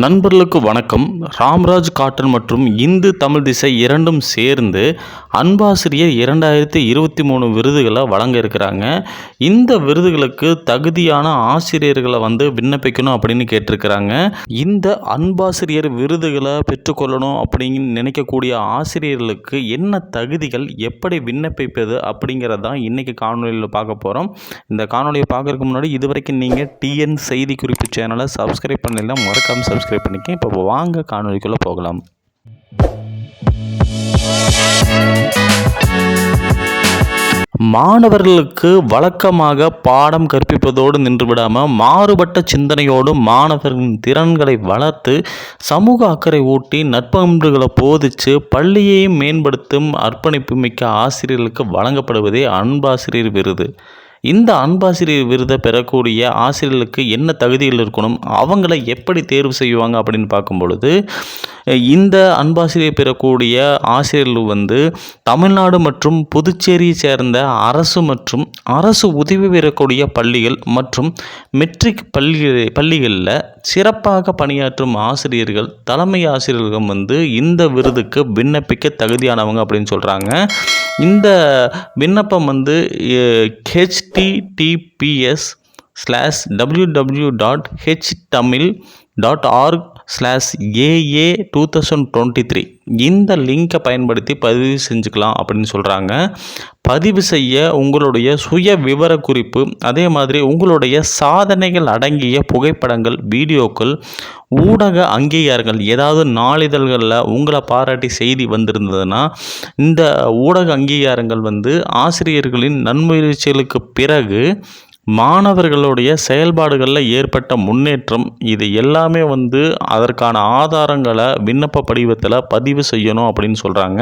நண்பர்களுக்கு வணக்கம். ராம்ராஜ் காட்டன் மற்றும் இந்து தமிழ் திசை இரண்டும் சேர்ந்து அன்பாசிரியர் இரண்டாயிரத்தி இருபத்தி மூணு விருதுகளை வழங்க இருக்கிறாங்க. இந்த விருதுகளுக்கு தகுதியான ஆசிரியர்களை வந்து விண்ணப்பிக்கணும் அப்படின்னு கேட்டிருக்கிறாங்க. இந்த அன்பாசிரியர் விருதுகளை பெற்றுக்கொள்ளணும் அப்படின்னு நினைக்கக்கூடிய ஆசிரியர்களுக்கு என்ன தகுதிகள் எப்படி விண்ணப்பிப்பது அப்படிங்கிறதான் இன்றைக்கி காணொலியில் பார்க்க போகிறோம் இந்த காணொலியை பார்க்குறதுக்கு முன்னாடி இது வரைக்கும் நீங்கள் டிஎன் செய்தி குறிப்பு சேனலை சப்ஸ்கிரைப் பண்ணலாம் மறக்காமல் சப்ஸ்கிரைப் பண்ணிக்க இப்போ வாங்க காணொலிக்குள்ளே போகலாம். மாணவர்களுக்கு வழக்கமாக பாடம் கற்பிப்பதோடு நின்று விடாமல் மாறுபட்ட சிந்தனையோடு மாணவர்களின் திறன்களை வளர்த்து சமூக அக்கறை ஊட்டி நட்பண்புகளை போதித்து பள்ளியையும் மேம்படுத்தும் அர்ப்பணிப்பு மிக்க ஆசிரியர்களுக்கு வழங்கப்படுவதே அன்பாசிரியர் விருது. இந்த அன்பாசிரியர் விருதை பெறக்கூடிய ஆசிரியர்களுக்கு என்ன தகுதிகள் இருக்கணும்? அவங்கள எப்படி தேர்வு செய்வாங்க அப்படின்னு பார்க்கும் பொழுது இந்த அன்பாசிரியர் பெறக்கூடிய ஆசிரியர்கள் வந்து தமிழ்நாடு மற்றும் புதுச்சேரியை சேர்ந்த அரசு மற்றும் அரசு உதவி பெறக்கூடிய பள்ளிகள் மற்றும் மெட்ரிக் பள்ளி பள்ளிகளில் சிறப்பாக பணியாற்றும் ஆசிரியர்கள் தலைமை ஆசிரியர்கள் வந்து இந்த விருதுக்கு விண்ணப்பிக்க தகுதியானவங்க அப்படின்னு சொல்கிறாங்க இந்த விண்ணப்பம் வந்து HTTPS slash W W dot H Tamil dot org slash AA two thousand twenty three இந்த லிங்கை பயன்படுத்தி பதிவு செஞ்சுக்கலாம் அப்படின்னு சொல்கிறாங்க பதிவு செய்ய உங்களுடைய சுய விவர குறிப்பு அதே மாதிரி உங்களுடைய சாதனைகள் அடங்கிய புகைப்படங்கள் வீடியோக்கள் ஊடக அங்கீகாரங்கள் ஏதாவது நாளிதழ்களில் உங்களை பாராட்டி செய்தி வந்திருந்ததுன்னா இந்த ஊடக அங்கீகாரங்கள் வந்து ஆசிரியர்களின் நன்முயற்சிகளுக்கு பிறகு மாணவர்களுடைய செயல்பாடுகளில் ஏற்பட்ட முன்னேற்றம் இது எல்லாமே வந்து அதற்கான ஆதாரங்களை விண்ணப்ப படிவத்தில் பதிவு செய்யணும் அப்படின்னு சொல்கிறாங்க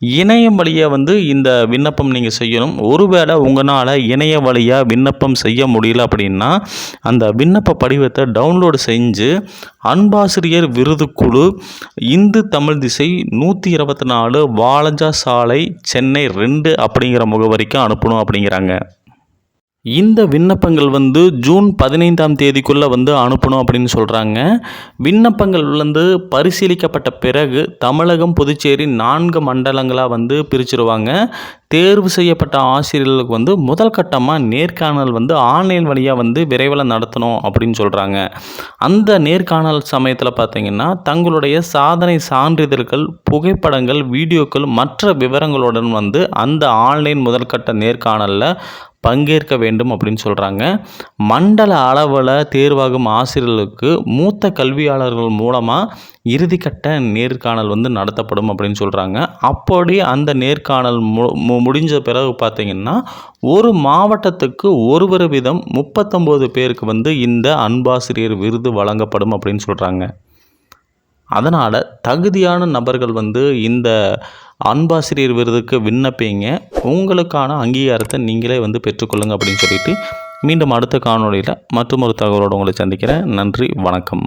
இணையம் வழியாக வந்து இந்த விண்ணப்பம் நீங்கள் செய்யணும். ஒருவேளை உங்களால் இணைய வழியாக விண்ணப்பம் செய்ய முடியல அப்படின்னா அந்த விண்ணப்ப படிவத்தை டவுன்லோடு செஞ்சு அன்பாசிரியர் விருதுக்குழு இந்து தமிழ் திசை நூற்றி இருபத்தி நாலு வாலஞ்சா சாலை சென்னை ரெண்டு அப்படிங்கிற முகவரிக்கு அனுப்பணும் அப்படிங்கிறாங்க. இந்த விண்ணப்பங்கள் வந்து ஜூன் பதினைந்தாம் தேதிக்குள்ளே வந்து அனுப்பணும் அப்படின்னு சொல்கிறாங்க விண்ணப்பங்கள் வந்து பரிசீலிக்கப்பட்ட பிறகு தமிழகம் புதுச்சேரி நான்கு மண்டலங்களாக வந்து பிரிச்சிருவாங்க. தேர்வு செய்யப்பட்ட ஆசிரியர்களுக்கு வந்து முதல் கட்டமாக நேர்காணல் வந்து ஆன்லைன் வழியாக வந்து விரைவில் நடத்தணும் அப்படின்னு சொல்கிறாங்க அந்த நேர்காணல் சமயத்தில் பார்த்திங்கன்னா தங்களுடைய சாதனை சான்றிதழ்கள் புகைப்படங்கள் வீடியோக்கள் மற்ற விவரங்களுடன் வந்து அந்த ஆன்லைன் முதல்கட்ட நேர்காணலில் பங்கேற்க வேண்டும் அப்படின்னு சொல்கிறாங்க மண்டல அளவில் தேர்வாகும் ஆசிரியர்களுக்கு மூத்த கல்வியாளர்கள் மூலமாக இறுதிக்கட்ட நேர்காணல் வந்து நடத்தப்படும் அப்படின்னு சொல்கிறாங்க அப்படி அந்த நேர்காணல் மு முடிஞ்ச பிறகு பார்த்திங்கன்னா ஒரு மாவட்டத்துக்கு ஒருவர் விதம் முப்பத்தொம்போது பேருக்கு வந்து இந்த அன்பாசிரியர் விருது வழங்கப்படும் அப்படின்னு சொல்கிறாங்க அதனால் தகுதியான நபர்கள் வந்து இந்த அன்பாசிரியர் விருதுக்கு விண்ணப்பிங்க. உங்களுக்கான அங்கீகாரத்தை நீங்களே வந்து பெற்றுக்கொள்ளுங்க அப்படின்னு சொல்லிட்டு மீண்டும் அடுத்த காணொலியில் மற்றும் ஒரு தகவலோடு உங்களை சந்திக்கிறேன். நன்றி வணக்கம்.